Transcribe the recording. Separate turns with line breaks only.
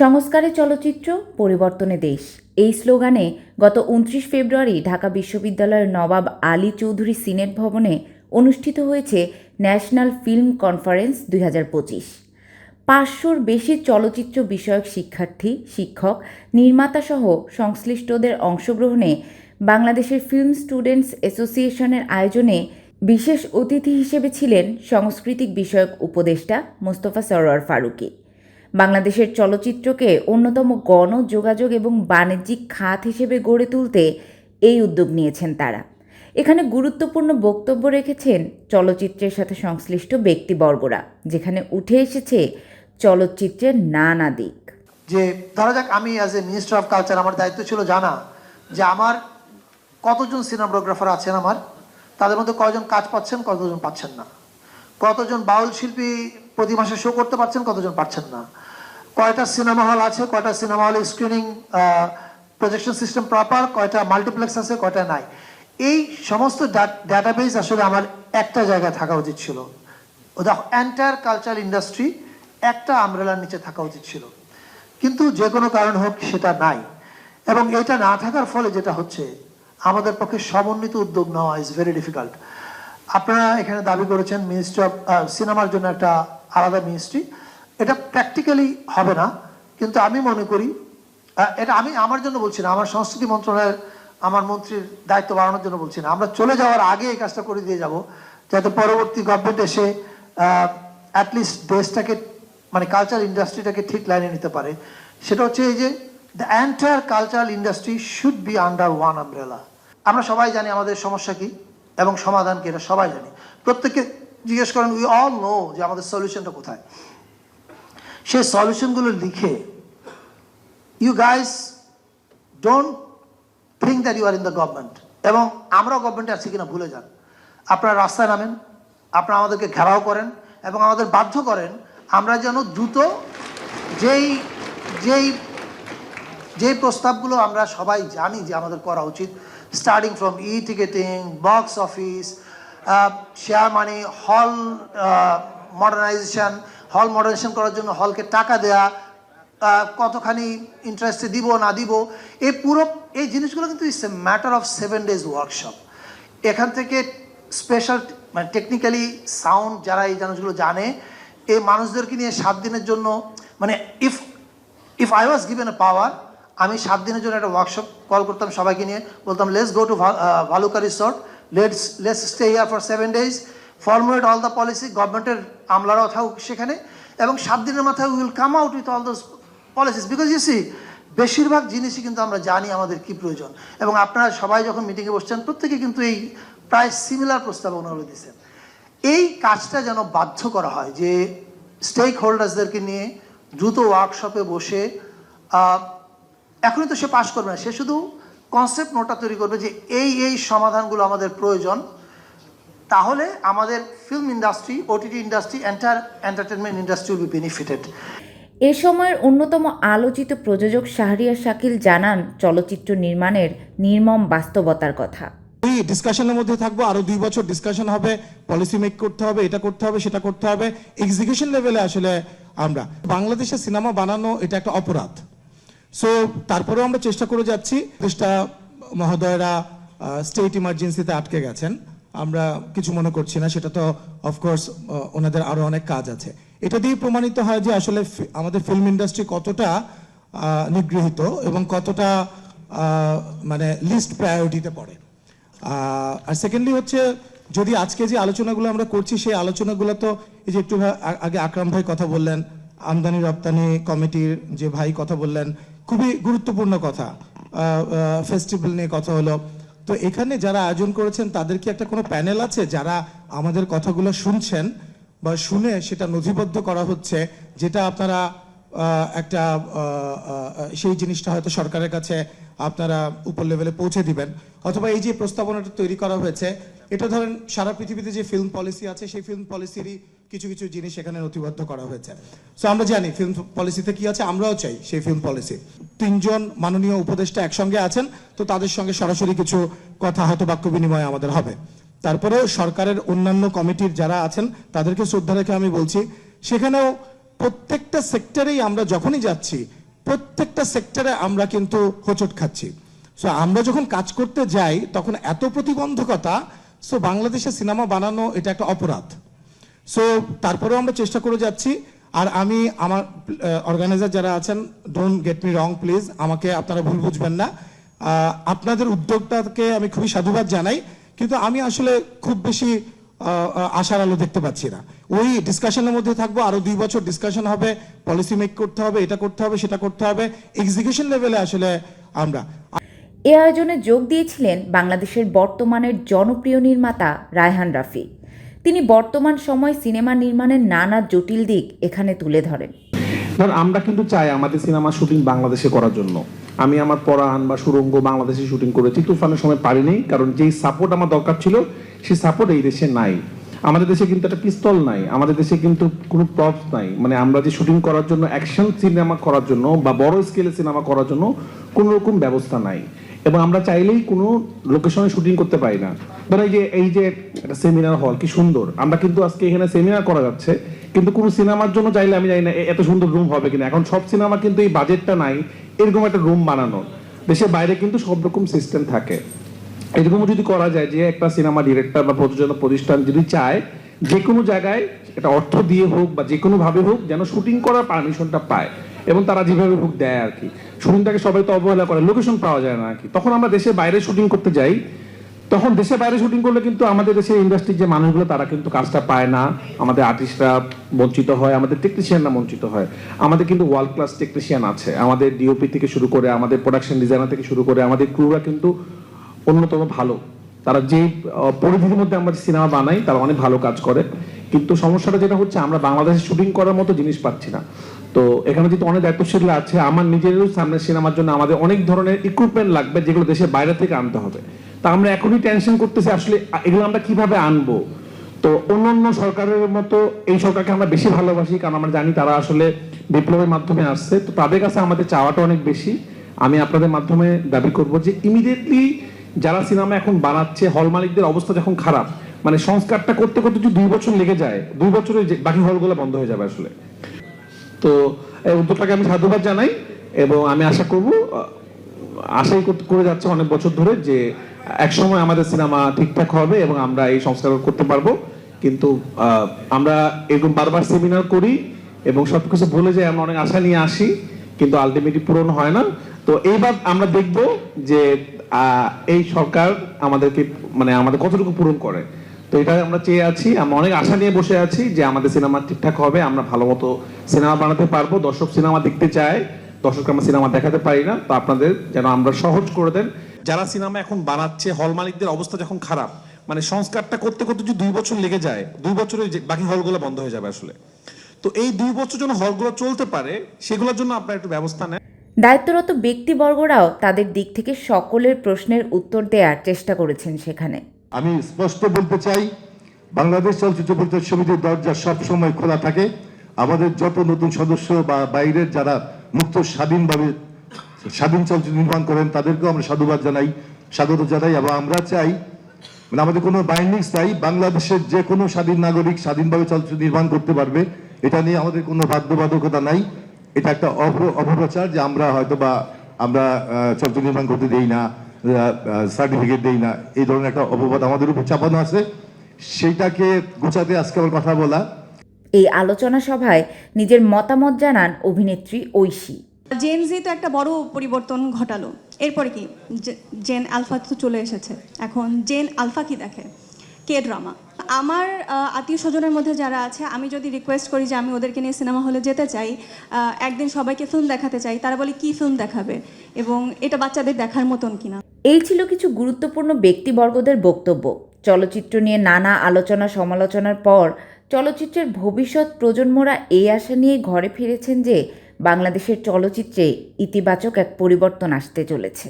সংস্কারে চলচ্চিত্র, পরিবর্তনে দেশ। এই স্লোগানে গত উনত্রিশ ফেব্রুয়ারি ঢাকা বিশ্ববিদ্যালয়ের নবাব আলী চৌধুরী সিনেট ভবনে অনুষ্ঠিত হয়েছে ন্যাশনাল ফিল্ম কনফারেন্স দুই হাজার পঁচিশ। পাঁচশোর বেশি চলচ্চিত্র বিষয়ক শিক্ষার্থী, শিক্ষক, নির্মাতাসহ সংশ্লিষ্টদের অংশগ্রহণে বাংলাদেশের ফিল্ম স্টুডেন্টস অ্যাসোসিয়েশনের আয়োজনে বিশেষ অতিথি হিসেবে ছিলেন সাংস্কৃতিক বিষয়ক উপদেষ্টা মোস্তফা সরোয়ার ফারুকী। বাংলাদেশের চলচ্চিত্রকে অন্যতম গণ, যোগাযোগ এবং বাণিজ্যিক খাত হিসেবে গড়ে তুলতে এই উদ্যোগ নিয়েছেন তারা। এখানে গুরুত্বপূর্ণ বক্তব্য রেখেছেন চলচ্চিত্রের সাথে সংশ্লিষ্ট ব্যক্তিবর্গরা, যেখানে উঠে এসেছে চলচ্চিত্রের নানা দিক।
যে ধরা যাক আমি as a minister of culture আমার দায়িত্ব ছিল জানা যে আমার কতজন সিনেমাটোগ্রাফার আছেন আমার? তাদের মধ্যে কয়জন কাজ পাচ্ছেন, কতজন পাচ্ছেন না। কতজন বাউল শিল্পী প্রতি মাসে শো করতে পারছেন, কতজন পারছেন না? কয়টা সিনেমা হল আছে, কয়টা সিনেমা হলে স্ক্রিনিং প্রজেকশন সিস্টেম প্রপার কয়টা মাল্টিপ্লেক্স আছে, কয়টা নাই? এই সমস্ত ডাটাবেস আসলে আমার একটা জায়গায় থাকা উচিত ছিল। এন্টায়ার কালচারাল ইন্ডাস্ট্রি একটা আমরেলার নিচে থাকা উচিত ছিল। কিন্তু যে কোনো কারণ হোক, সেটা নাই। এবং এটা না থাকার ফলে যেটা হচ্ছে, আমাদের পক্ষে সমন্বিত উদ্যোগ নেওয়া ইজ ভেরি ডিফিকাল্ট আপনারা এখানে দাবি করেছেন মিনিস্ট্রি অফ সিনেমার জন্য একটা আলাদা মিনিস্ট্রি এটা প্র্যাকটিক্যালি হবে না, কিন্তু আমি মনে করি এটা আমি আমার জন্য বলছি না, আমার সংস্কৃতি মন্ত্রণালয়ের, আমার মন্ত্রীর দায়িত্ব বাড়ানোর জন্য বলছি না। আমরা চলে যাওয়ার আগে এই কাজটা করে দিয়ে যাব, যাতে পরবর্তী গভর্নমেন্ট এসে অ্যাটলিস্ট দেশটাকে মানে কালচার ইন্ডাস্ট্রিটাকে ঠিক লাইনে নিতে পারে। সেটা হচ্ছে এই যে the entire cultural industry should be under one umbrella আমরা সবাই জানি আমাদের সমস্যা কি। এবং সমাধান কি এটা সবাই জানি। প্রত্যেককে জিজ্ঞেস করেন উই অল নো যে আমাদের সলিউশনটা কোথায়? সেই সলিউশনগুলো লিখে you guys don't think that you are in the government এবং আমরাও গভর্নমেন্টে আছি কিনা ভুলে যান। আপনারা রাস্তায় নামেন, আপনারা আমাদেরকে ঘেরাও করেন এবং আমাদের বাধ্য করেন আমরা যেন দ্রুত যেই যেই যেই প্রস্তাবগুলো আমরা সবাই জানি যে আমাদের করা উচিত starting from e ticketing box office share money হল মডার্নাইজেশন হল মডার্নাইজেশন করার জন্য হলকে টাকা দেয়া আহ, কতখানি ইন্টারেস্টে দিব না দিব এই পুরো এই জিনিসগুলো কিন্তু it's a matter of seven days workshop এখান থেকে স্পেশাল মানে টেকনিক্যালি সাউন্ড যারা এই জিনিসগুলো জানে এই মানুষদেরকে নিয়ে সাত দিনের জন্য মানে if if I was given a power আমি সাত দিনের জন্য একটা ওয়ার্কশপ কল করতাম সবাইকে নিয়ে। বলতাম let's go to Bhaluka resort let's let's stay here for seven days formulate all the policy গভর্নমেন্টের আমলারাও থাকুক সেখানে। এবং সাত দিনের মাথায় will come out with all those policies because you see বেশিরভাগ জিনিসই কিন্তু আমরা জানি আমাদের কি প্রয়োজন। এবং আপনারা সবাই যখন মিটিংয়ে বসছেন, প্রত্যেকে কিন্তু এই প্রায় সিমিলার প্রস্তাবনাগুলো দিচ্ছেন এই কাজটা যেন বাধ্য করা হয় যে স্টেক হোল্ডার্সদেরকে নিয়ে দ্রুত ওয়ার্কশপে বসে এখনই তো সে পাশ করবে না। সে শুধু কনসেপ্ট নোটটা তৈরি করবে যে এই এই সমাধানগুলো আমাদের প্রয়োজন। তাহলে আমাদের film industry OTT industry enter entertainment industry will be benefited
এ সময়ের অন্যতম আলোচিত প্রযোজক শাহরিয়ার শাকিল জানান চলচ্চিত্র নির্মাণের নির্মম বাস্তবতার কথা।
ওই ডিসকাশনের মধ্যে থাকব আরও দুই বছর ডিসকাশন হবে পলিসি মেক করতে হবে এটা করতে হবে সেটা করতে হবে এক্সিকিউশন লেভেলে আসলে আমরা। বাংলাদেশে সিনেমা বানানো এটা একটা অপরাধ। সো তারপরেও আমরা চেষ্টা করে যাচ্ছি। দেশটা মহোদয়রা স্টেট ইমার্জেন্সিতে আটকে গেছেন। আমরা কিছু মনে করছি না। সেটা তো অফকোর্স ওনাদের আরও অনেক কাজ আছে। এটা দিয়ে প্রমাণিত হয় যে আসলে আমাদের ফিল্ম ইন্ডাস্ট্রি কতটা নিগৃহীত এবং কতটা মানে লিস্ট প্রায়োরিটিতে পড়ে। আর সেকেন্ডলি হচ্ছে, যদি আজকে যে আলোচনাগুলো আমরা করছি, সেই আলোচনাগুলো তো এই যে একটু আগে আকরাম ভাই কথা বললেন আমদানি রপ্তানি কমিটির যে ভাই কথা বললেন খুবই গুরুত্বপূর্ণ কথা। ফেস্টিভ্যাল নিয়ে কথা হলো। তো এখানে যারা আয়োজন করেছেন, তাদের কি একটা কোনো প্যানেল আছে যারা আমাদের কথাগুলো শুনছেন বা শুনে সেটা নথিবদ্ধ করা হচ্ছে, যেটা আপনারা একটা সেই জিনিসটা হয়তো সরকারের কাছে আপনারা উপর লেভেলে পৌঁছে দিবেন। অথবা এই যে প্রস্তাবনাটা তৈরি করা হয়েছে, এটা ধরেন সারা পৃথিবীতে যে ফিল্ম পলিসি আছে, সেই ফিল্ম পলিসিরই কিছু কিছু জিনিস এখানে নথিবদ্ধ করা হয়েছে। সো আমরা জানি ফিল্ম পলিসিতে কি আছে, আমরাও চাই সেই ফিল্ম পলিসি তিনজন মাননীয় উপদেষ্টা একসঙ্গে আছেন, তো তাদের সঙ্গে সরাসরি কিছু কথা হয়তো বাক্য বিনিময় আমাদের হবে। তারপরেও সরকারের অন্যান্য কমিটির যারা আছেন, তাদেরকে শ্রদ্ধা রেখে আমি বলছি, সেখানেও প্রত্যেকটা সেক্টরেই আমরা যখনই যাচ্ছি, প্রত্যেকটা সেক্টরে আমরা কিন্তু হোঁচট খাচ্ছি। সো আমরা যখন কাজ করতে যাই, তখন এত প্রতিবন্ধকতা সো বাংলাদেশে সিনেমা বানানো এটা একটা অপরাধ। সো তারপরেও আমরা চেষ্টা করে যাচ্ছি। আর আমি, আমার অর্গানাইজার যারা আছেন don't get me wrong please আমাকে আপনারা ভুল বুঝবেন না। আপনাদের উদ্যোগটাকে আমি খুবই সাধুবাদ জানাই, কিন্তু আমি আসলে খুব বেশি আশার আলো দেখতে পাচ্ছি না। ওই ডিসকাশনের মধ্যে থাকব, আরও দুই বছর ডিসকাশন হবে পলিসি মেক করতে হবে, এটা করতে হবে, সেটা করতে হবে এক্সিকিউশন লেভেলে আসলে আমরা।
এ আয়োজনে যোগ দিয়েছিলেন বাংলাদেশের বর্তমানের জনপ্রিয় নির্মাতা রায়হান রাফি। তিনি বর্তমান সময় সিনেমা নির্মাণের নানা জটিল দিক এখানে তুলে ধরেন।
ধর, আমরা কিন্তু চাই আমাদের সিনেমা শুটিং বাংলাদেশে করার জন্য। আমি আমার পরাণ বা সুরঙ্গ বাংলাদেশে শুটিং করেছি, তুফানের সময় পারিনি কারণ যেই সাপোর্ট আমার দরকার ছিল, সেই সাপোর্ট এই দেশে নাই। আমাদের দেশে কিন্তু একটা পিস্তল নাই, আমাদের দেশে কিন্তু কোনো প্রপস নাই। মানে আমরা যে শুটিং করার জন্য অ্যাকশন সিনেমা করার জন্য বা বড় স্কেলে সিনেমা করার জন্য কোনো রকম ব্যবস্থা নাই। এবং আমরা চাইলেই কোনো লোকেশনে শুটিং করতে পারি না। ধরো যে, এই যে একটা সেমিনার হল কি সুন্দর। আমরা কিন্তু আজকে এখানে সেমিনার করা যাচ্ছে, কিন্তু কোনো সিনেমার জন্য চাইলে আমি জানি না এত সুন্দর রুম হবে কিনা। এখন সব সিনেমা কিন্তু এই বাজেটটা নাই, এরকম একটা রুম বানানো। দেশের বাইরে কিন্তু সব রকম সিস্টেম থাকে। এরকম যদি করা যায় যে, একটা সিনেমা ডিরেক্টর বা প্রযোজনা প্রতিষ্ঠান যদি চায়, যে কোনো জায়গায় এটা অর্থ দিয়ে হোক বা যে কোনো ভাবে হোক, যেন শুটিং করার পারমিশনটা পায়। এবং তারা যেভাবে হোক দেয় আর কি। শুটিংটাকে সবাই তো অবহেলা করে, লোকেশন পাওয়া যায় না আর কি। তখন আমরা দেশের বাইরে শুটিং করতে যাই। তখন দেশের বাইরে শুটিং করলে কিন্তু আমাদের দেশের ইন্ডাস্ট্রির যে মানুষগুলো, তারা কিন্তু কাজটা পায় না। আমাদের আর্টিস্টরা বঞ্চিত হয়, আমাদের টেকনিশিয়ানরা বঞ্চিত হয়। আমাদের কিন্তু ওয়ার্ল্ড ক্লাস টেকনিশিয়ান আছে। আমাদের ডিওপি থেকে শুরু করে, আমাদের প্রোডাকশন ডিজাইনার থেকে শুরু করে, আমাদের ক্রুরা কিন্তু অন্যতম ভালো। তারা যে পরিধির মধ্যে আমরা সিনেমা বানাই, তারা অনেক ভালো কাজ করে। কিন্তু সমস্যাটা যেটা হচ্ছে, আমরা বাংলাদেশে শুটিং করার মতো জিনিস পাচ্ছি না। তো এখানে যেহেতু অনেক দায়িত্বশীল আছে, আমার নিজেরও সামনের সিনেমার জন্য আমাদের অনেক ধরনের ইকুইপমেন্ট লাগবে যেগুলো দেশের বাইরে থেকে আনতে হবে। তা আমরা এখনই টেনশন করতেছি, আসলে এগুলো আমরা কীভাবে আনব? তো অন্যান্য সরকারের মতো এই সরকারকে আমরা বেশি ভালোবাসি, কারণ আমরা জানি তারা আসলে বিপ্লবের মাধ্যমে আসছে। তো তাদের কাছে আমাদের চাওয়াটা অনেক বেশি। আমি আপনাদের মাধ্যমে দাবি করব যে ইমিডিয়েটলি যারা সিনেমা এখন বানাচ্ছে হল মালিকদের অবস্থা যখন খারাপ মানে সংস্কারটা করতে করতে যদি দুই বছর লেগে যায়, দুই বছরে বাকি হলগুলো বন্ধ হয়ে যাবে আসলে। তো এই উদ্যোগটাকে আমি সাধুবাদ জানাই এবং আমি আশা করব আশাই করে যাচ্ছে অনেক বছর ধরে যে একসময় আমাদের সিনেমা ঠিকঠাক হবে এবং আমরা এই সংস্কার করতে পারব। কিন্তু আমরা এরকম বারবার সেমিনার করি এবং সবকিছু ভুলে যাই, আমরা অনেক আশা নিয়ে আসি, কিন্তু আলটিমেটলি পূরণ হয় না। তো এইবার আমরা দেখব যে এই সরকার আমাদেরকে মানে আমাদের কতটুকু পূরণ করে। তো এটা আমরা চেয়ে আছি, আমরা অনেক আশা নিয়ে বসে আছি যে আমাদের সিনেমা ঠিকঠাক হবে, আমরা ভালো মতো সিনেমা বানাতে পারব। দর্শক সিনেমা দেখতে চায় দর্শক আমরা সিনেমা দেখাতে পারি না, তো আপনাদের যেন আমরা সহজ করে দেন। যারা সিনেমা এখন বানাচ্ছে, হল মালিকদের অবস্থা যখন খারাপ মানে সংস্কারটা করতে করতে যদি দুই বছর লেগে যায়, দুই বছরে বাকি হলগুলো বন্ধ হয়ে যাবে আসলে। তো এই দুই বছর যেন হলগুলো চলতে পারে, সেগুলোর জন্য আপনারা একটু ব্যবস্থা নেন।
দায়িত্বরত ব্যক্তিবর্গরাও তাদের দিক থেকে সকলের প্রশ্নের উত্তর দেওয়ার চেষ্টা করেছেন সেখানে।
আমি স্পষ্ট বলতে চাই, বাংলাদেশ চলচ্চিত্র পরিচালক সমিতির দরজা সব সময় খোলা থাকে। আমাদের যত নতুন সদস্য বা বাইরের যারা মুক্ত, স্বাধীনভাবে স্বাধীন চলচ্চিত্র নির্মাণ করেন, তাদেরকেও আমরা সাধুবাদ জানাই, স্বাগত জানাই এবং আমরা চাই মানে আমাদের কোনো বাইন্ডিংস নাই, বাংলাদেশের যে কোনো স্বাধীন নাগরিক স্বাধীনভাবে চলচ্চিত্র নির্মাণ করতে পারবে, এটা নিয়ে আমাদের কোনো বাধ্যবাধকতা নাই। এটা একটা অপ- অপপ্রচার যে আমরা হয়তো বা আমরা চলচ্চিত্র নির্মাণ করতে দেই না। সার্টিফিকেট দেই না। এই ধরনের একটা অপবাদ আমাদের উপর চাপানো আছে। সেইটাকে গোছাতে আজকে আমার কথা বলা।
এই আলোচনা সভায় নিজের মতামত জানান অভিনেত্রী ঐশী।
জেন জি তো একটা বড় পরিবর্তন ঘটালো। এরপরে কি? জেন আলফা তো চলে এসেছে। এখন জেন আলফা কি দেখে? কে ড্রামা আমার আত্মীয় স্বজনের মধ্যে যারা আছে আমি যদি রিকোয়েস্ট করি যে আমি ওদেরকে নিয়ে সিনেমা হলে যেতে চাই আহ, একদিন সবাইকে ফিল্ম দেখাতে চাই তারা বলে কি ফিল্ম দেখাবে? এবং এটা বাচ্চাদের দেখার মতন কিনা।
এই ছিল কিছু গুরুত্বপূর্ণ ব্যক্তিবর্গদের বক্তব্য। চলচ্চিত্র নিয়ে নানা আলোচনা সমালোচনার পর চলচ্চিত্রের ভবিষ্যৎ প্রজন্মরা এই আশা নিয়ে ঘরে ফিরেছেন যে বাংলাদেশের চলচ্চিত্রে ইতিবাচক এক পরিবর্তন আসতে চলেছে।